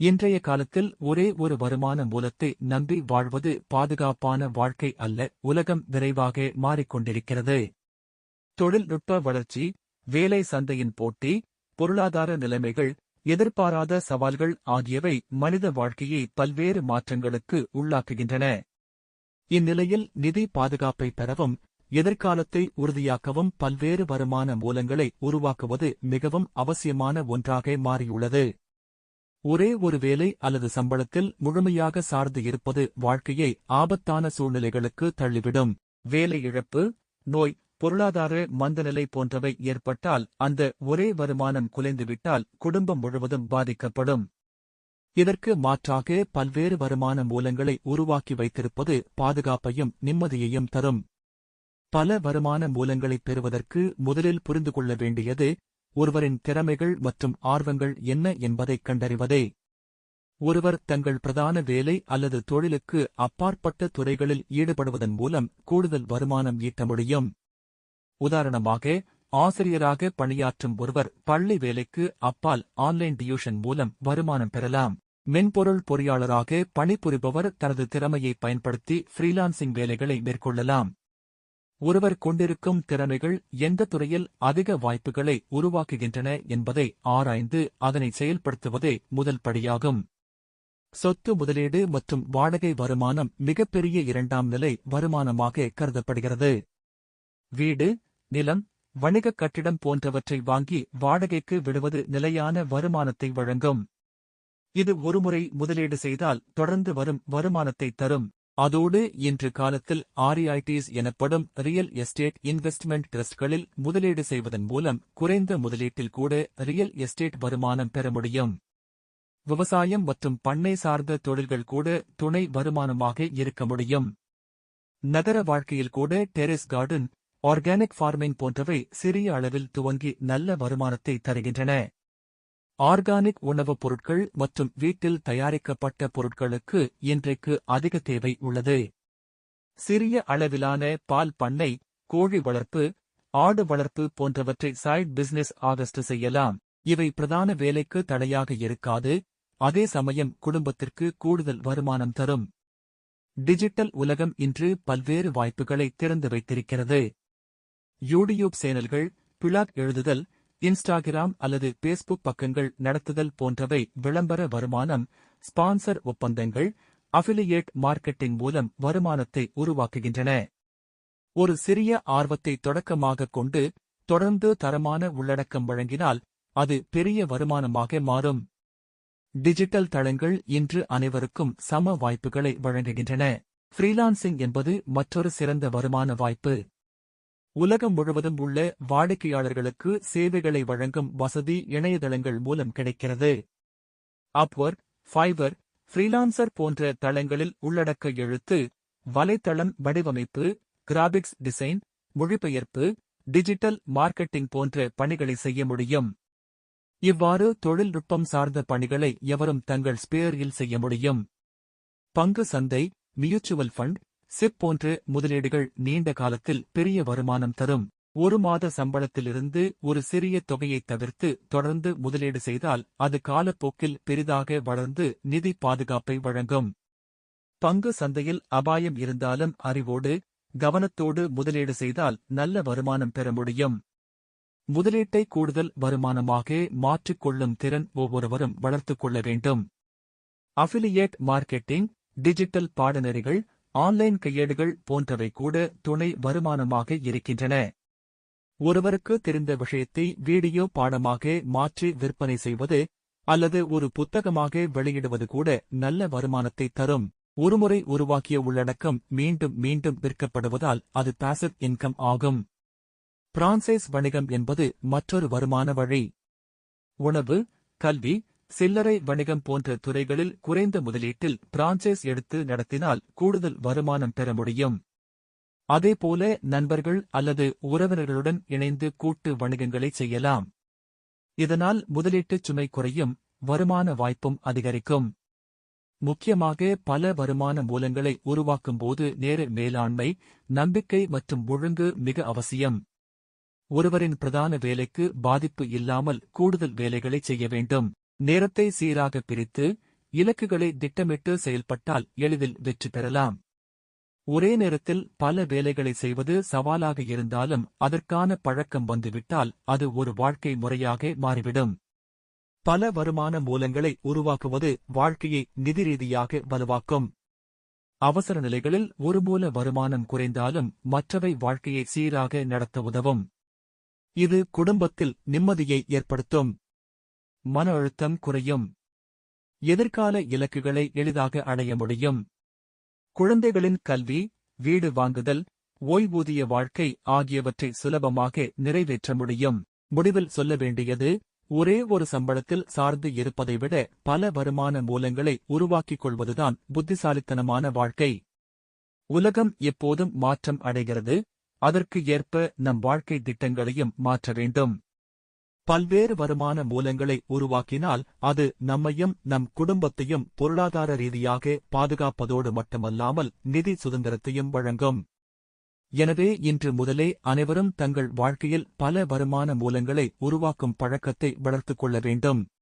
இன்றைய காலத்தில் ஒரே ஒரு வருமான மூலத்தை நம்பி வாழ்வது பாதுகாப்பான வாழ்க்கை அல்ல உலகம் விரைவாக மாறிக்கொண்டிருக்கிறது. தொழில்நுட்ப வளர்ச்சி வேலை சந்தையின் போட்டி பொருளாதார நிலைமைகள் எதிர்பாராத சவால்கள் ஆகியவை மனித வாழ்க்கையை பல்வேறு மாற்றங்களுக்கு உள்ளாக்குகின்றன. இந்நிலையில் நிதி பாதுகாப்பை பெறவும் எதிர்காலத்தை உறுதியாக்கவும் பல்வேறு வருமான மூலங்களை உருவாக்குவது மிகவும் அவசியமான ஒன்றாக மாறியுள்ளது. ஒரே ஒரு வேலை அல்லது சம்பளத்தில் முழுமையாக சார்ந்து இருப்பது வாழ்க்கையை ஆபத்தான சூழ்நிலைகளுக்கு தள்ளிவிடும். வேலை இழப்பு நோய் பொருளாதார மந்தநிலை போன்றவை ஏற்பட்டால் அந்த ஒரே வருமானம் குலைந்துவிட்டால் குடும்பம் முழுவதும் பாதிக்கப்படும். இதற்கு மாற்றாக பல்வேறு வருமான மூலங்களை உருவாக்கி வைத்திருப்பது பாதுகாப்பையும் நிம்மதியையும் தரும். பல வருமான மூலங்களைப் பெறுவதற்கு முதலில் புரிந்து கொள்ள வேண்டியது ஒருவரின் திறமைகள் மற்றும் ஆர்வங்கள் என்ன என்பதைக் கண்டறிவதே. ஒருவர் தங்கள் பிரதான வேலை அல்லது தொழிலுக்கு அப்பாற்பட்ட துறைகளில் ஈடுபடுவதன் மூலம் கூடுதல் வருமானம் ஈட்ட முடியும். உதாரணமாக ஆசிரியராக பணியாற்றும் ஒருவர் பள்ளி வேலைக்கு அப்பால் ஆன்லைன் டியூஷன் மூலம் வருமானம் பெறலாம். மென்பொருள் பொறியாளராக பணிபுரிபவர் தனது திறமையை பயன்படுத்தி ஃப்ரீலான்சிங் வேலைகளை மேற்கொள்ளலாம். ஒருவர் கொண்டிருக்கும் திறமைகள் எந்த துறையில் அதிக வாய்ப்புகளை உருவாக்குகின்றன என்பதை ஆராய்ந்து அதனை செயல்படுத்துவதே முதல் படியாகும். சொத்து முதலீடு மற்றும் வாடகை வருமானம் மிகப்பெரிய இரண்டாம் நிலை வருமானமாக கருதப்படுகிறது. வீடு நிலம் வணிகக் கட்டிடம் போன்றவற்றை வாங்கி வாடகைக்கு விடுவது நிலையான வருமானத்தை வழங்கும். இது ஒருமுறை முதலீடு செய்தால் தொடர்ந்து வரும் வருமானத்தை தரும். அதோடு இன்று காலத்தில் ஆர்இஐடிஸ் எனப்படும் ரியல் எஸ்டேட் இன்வெஸ்ட்மெண்ட் ட்ரஸ்ட்களில் முதலீடு செய்வதன் மூலம் குறைந்த முதலீட்டில் கூட ரியல் எஸ்டேட் வருமானம் பெற முடியும். விவசாயம் மற்றும் பண்ணை சார்ந்த தொழில்கள் கூட துணை வருமானமாக இருக்க முடியும். நகர வாழ்க்கையில் கூட டெரஸ் கார்டன் ஆர்கானிக் ஃபார்மிங் போன்றவை சிறிய அளவில் துவங்கி நல்ல வருமானத்தை தருகின்றன. ஆர்கானிக் உணவுப் பொருட்கள் மற்றும் வீட்டில் தயாரிக்கப்பட்ட பொருட்களுக்கு இன்றைக்கு அதிக தேவை உள்ளது. சிறிய அளவிலான பால் பண்ணை கோழி வளர்ப்பு ஆடு வளர்ப்பு போன்றவற்றை சைட் பிசினஸ் ஆகஸ்ட் செய்யலாம். இவை பிரதான வேலைக்கு தடையாக இருக்காது. அதே சமயம் குடும்பத்திற்கு கூடுதல் வருமானம் தரும். டிஜிட்டல் உலகம் இன்று பல்வேறு வாய்ப்புகளை திறந்து வைத்திருக்கிறது. யூடியூப் சேனல்கள் பிளாக் எழுதுதல் இன்ஸ்டாகிராம் அல்லது பேஸ்புக் பக்கங்கள் நடத்துதல் போன்றவை விளம்பர வருமானம் ஸ்பான்சர் ஒப்பந்தங்கள் அஃபிலியேட் மார்க்கெட்டிங் மூலம் வருமானத்தை உருவாக்குகின்றன. ஒரு சிறிய ஆர்வத்தை தொடக்கமாகக் கொண்டு தொடர்ந்து தரமான உள்ளடக்கம் வழங்கினால் அது பெரிய வருமானமாக மாறும். டிஜிட்டல் தளங்கள் இன்று அனைவருக்கும் சம வாய்ப்புகளை வழங்குகின்றன. ஃப்ரீலான்சிங் என்பது மற்றொரு சிறந்த வருமான வாய்ப்பு. உலகம் முழுவதும் உள்ள வாடிக்கையாளர்களுக்கு சேவைகளை வழங்கும் வசதி இணையதளங்கள் மூலம் கிடைக்கிறது. அப்வொர்க் ஃபைபர் ஃப்ரீலான்சர் போன்ற தளங்களில் உள்ளடக்க எழுத்து வலைத்தளம் வடிவமைப்பு கிராபிக்ஸ் டிசைன் மொழிபெயர்ப்பு டிஜிட்டல் மார்க்கெட்டிங் போன்ற பணிகளை செய்ய முடியும். இவ்வாறு தொழில்நுட்பம் சார்ந்த பணிகளை எவரும் தங்கள் ஸ்பேரில் செய்ய முடியும். பங்கு சந்தை மியூச்சுவல் ஃபண்ட் சிப் போன்ற முதலீடுகள் நீண்ட காலத்தில் பெரிய வருமானம் தரும். ஒரு மாத சம்பளத்திலிருந்து ஒரு சிறிய தொகையை தவிர்த்து தொடர்ந்து முதலீடு செய்தால் அது காலப்போக்கில் பெரிதாக வளர்ந்து நிதி பாதுகாப்பை வழங்கும். பங்கு சந்தையில் அபாயம் இருந்தாலும் அறிவோடு கவனத்தோடு முதலீடு செய்தால் நல்ல வருமானம் பெற முடியும். முதலீட்டை கூடுதல் வருமானமாக மாற்றிக்கொள்ளும் திறன் ஒவ்வொருவரும் வளர்த்துக் கொள்ள வேண்டும். அஃபிலியேட் மார்க்கெட்டிங் டிஜிட்டல் பாடநெறிகள் ஆன்லைன் கையேடுகள் போன்றவை கூட துணை வருமானமாக இருக்கின்றன. ஒருவருக்கு தெரிந்த விஷயத்தை வீடியோ பாடமாக மாற்றி விற்பனை செய்வது அல்லது ஒரு புத்தகமாக வெளியிடுவது கூட நல்ல வருமானத்தை தரும். ஒருமுறை உருவாக்கிய உள்ளடக்கம் மீண்டும் மீண்டும் விற்கப்படுவதால் அது பாசிவ் இன்கம் ஆகும். பிரான்சைஸ் வணிகம் என்பது மற்றொரு வருமான வழி. உணவு கல்வி சில்லறை வணிகம் போன்ற துறைகளில் குறைந்த முதலீட்டில் பிரான்சைஸ் எடுத்து நடத்தினால் கூடுதல் வருமானம் பெற முடியும். அதேபோல நண்பர்கள் அல்லது உறவினர்களுடன் இணைந்து கூட்டு வணிகங்களை செய்யலாம். இதனால் முதலீட்டுச் சுமை குறையும் வருமான வாய்ப்பும் அதிகரிக்கும். முக்கியமாக பல வருமான மூலங்களை உருவாக்கும் போது நேர மேலாண்மை நம்பிக்கை மற்றும் ஒழுங்கு மிக அவசியம். ஒருவரின் பிரதான வேலைக்கு பாதிப்பு இல்லாமல் கூடுதல் வேலைகளை செய்ய வேண்டும். நேரத்தை சீராக பிரித்து இலக்குகளை திட்டமிட்டு செயல்பட்டால் எளிதில் வெற்றி பெறலாம். ஒரே நேரத்தில் பல வேலைகளை செய்வது சவாலாக இருந்தாலும் அதற்கான பழக்கம் வந்துவிட்டால் அது ஒரு வாழ்க்கை முறையாக மாறிவிடும். பல வருமான மூலங்களை உருவாக்குவது வாழ்க்கையை நிதி ரீதியாக வலுவாக்கும். அவசர நிலைகளில் ஒரு மூல வருமானம் குறைந்தாலும் மற்றவை வாழ்க்கையை சீராக நடத்த உதவும். இது குடும்பத்தில் நிம்மதியை ஏற்படுத்தும். மன அழுத்தம் குறையும். எதிர்கால இலக்குகளை எளிதாக அடைய முடியும். குழந்தைகளின் கல்வி வீடு வாங்குதல் ஓய்வூதிய வாழ்க்கை ஆகியவற்றை சுலபமாக நிறைவேற்ற முடியும். முடிவில் சொல்ல வேண்டியது ஒரே ஒரு சம்பளத்தில் சார்ந்து இருப்பதை விட பல வருமான மூலங்களை உருவாக்கிக் கொள்வதுதான் புத்திசாலித்தனமான வாழ்க்கை. உலகம் எப்போதும் மாற்றம் அடைகிறது அதற்கு ஏற்ப நம் வாழ்க்கை திட்டங்களையும் மாற்ற வேண்டும். பல்வேறு வருமான மூலங்களை உருவாக்கினால் அது நம்மையும் நம் குடும்பத்தையும் பொருளாதார ரீதியாக பாதுகாப்பதோடு மட்டுமல்லாமல் நிதி சுதந்திரத்தையும் வழங்கும். எனவே இன்று முதலே அனைவரும் தங்கள் வாழ்க்கையில் பல வருமான மூலங்களை உருவாக்கும் பழக்கத்தை வளர்த்துக் கொள்ள வேண்டும்.